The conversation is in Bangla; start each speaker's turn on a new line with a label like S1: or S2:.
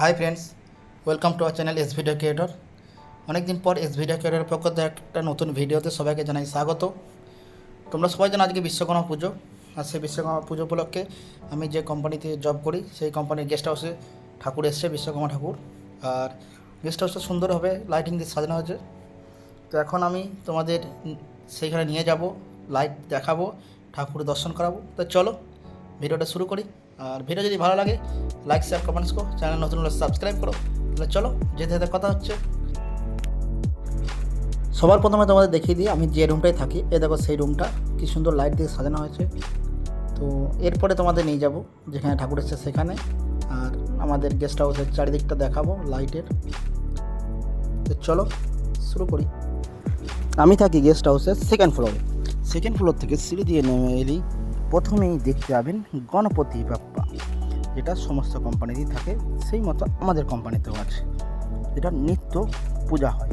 S1: Hi friends welcome to our channel S video creator অনেকদিন পর এস ভিডিও ক্রিয়েটরের পক্ষ থেকে একটা নতুন ভিডিওতে সবাইকে জানাই স্বাগত। তোমরা সবাই জানো আজকে বিশ্বকর্মা পুজো। আর সেই বিশ্বকর্মা পুজো উপলক্ষে আমি যে কোম্পানিতে জব করি, সেই কোম্পানির গেস্ট হাউসে ঠাকুর এসছে, বিশ্বকর্মা ঠাকুর। আর গেস্ট হাউসটা সুন্দরভাবে লাইটিং দিয়ে সাজানো হয়েছে। তো এখন আমি তোমাদের সেইখানে নিয়ে যাব লাইট দেখাবো, ঠাকুর দর্শন করাবো। তো চলো, ভিডিওটা শুরু করি। আর ভিডিও যদি ভালো লাগে লাইক শেয়ার কমেন্টস করো চ্যানেল নতুন হলে সাবস্ক্রাইব করো। তাহলে চলো, যেতে যেতে কথা হচ্ছে। সবার প্রথমে তোমাদের দেখিয়ে দিই, আমি যে রুমটায় থাকি, এ দেখো সেই রুমটা কি সুন্দর লাইট দিয়ে সাজানো হয়েছে। তো এরপরে তোমাদের নিয়ে যাব, যেখানে ঠাকুর এসছে সেখানে। আর আমাদের গেস্ট হাউসের চারিদিকটা দেখাবো লাইটের তো চলো, শুরু করি। আমি থাকি গেস্ট হাউসের সেকেন্ড ফ্লোরে সেকেন্ড ফ্লোর থেকে সিঁড়ি দিয়ে নেমে এলেই প্রথমেই দেখতে পাবেন গণপতি বাপ্পা যেটা সমস্ত কোম্পানিতেই থাকে, সেই মতো আমাদের কোম্পানিতেও আছে। এটা নিত্য পূজা হয়।